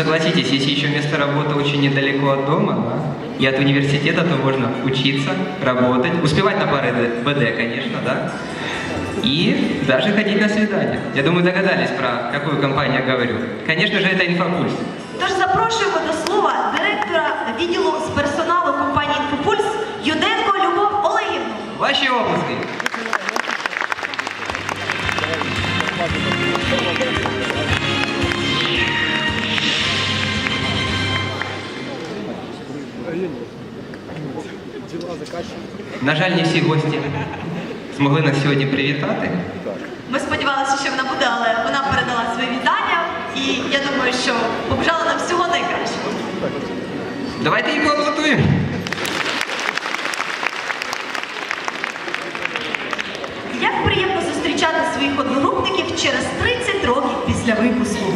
согласитесь, если еще место работы очень недалеко от дома, да, и от университета, то можно учиться, работать, успевать на пары Д- БД, конечно, да, и даже ходить на свидания. Я думаю, догадались, про какую компанию я говорю. Конечно же, это «Инфопульс». Тож запрошуємо до слова директора відділу з персоналу компанії «Інфопульс» Юденко Любов Олегівну. Ваши области. На жаль, не всі гості змогли нас сьогодні привітати. Ми сподівалися, що вона буде, але вона передала свої вітання, і я думаю, що побажала нам всього найкращого. Давайте їх поаплодуємо. Як приємно зустрічати своїх одногрупників через 30 років після випуску.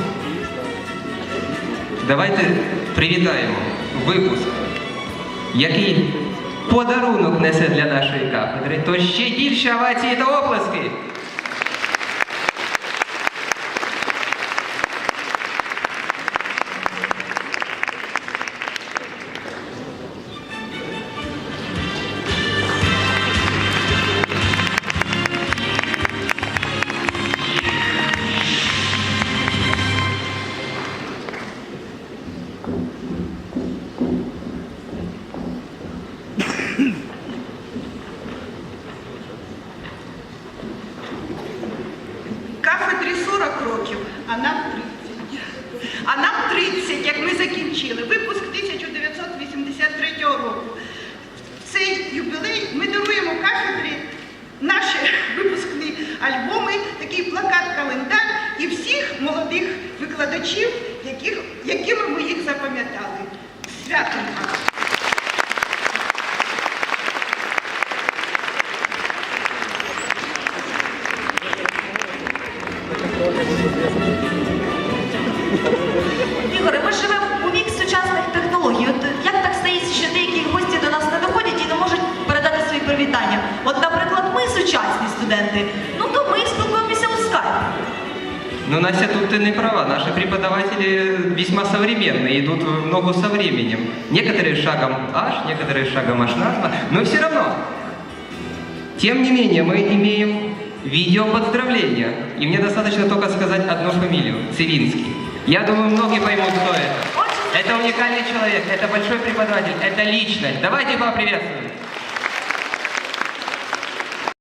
Давайте привітаємо випуск, який подарунок несе для нашої кафедри. То ще більше овації та оплески. Кафедрі 40 років, а нам 30. А нам 30, як ми закінчили. Випуск 1983 року. Цей юбілей ми даруємо кафедрі наші випускні альбоми, такий плакат-календар і всіх молодих викладачів, яких, якими ми їх запам'ятали. Святом Ігоре, ми живемо у вік сучасних технологій. От як так стається, що деякі гості до нас не доходять і не можуть передати свої привітання? От, наприклад, ми сучасні студенти, ну то ми спілкуємося у скайпі. Но Настя, тут ты не права. Наши преподаватели весьма современные, идут в ногу со временем. Некоторые шагом H, некоторые шагом H назва, но все равно. Тем не менее, мы имеем видео поздравления. И мне достаточно только сказать одну фамилию – Цивинский. Я думаю, многие поймут, кто это. Отже, Это уникальный человек, это большой преподаватель, это личность. Давайте поприветствуем.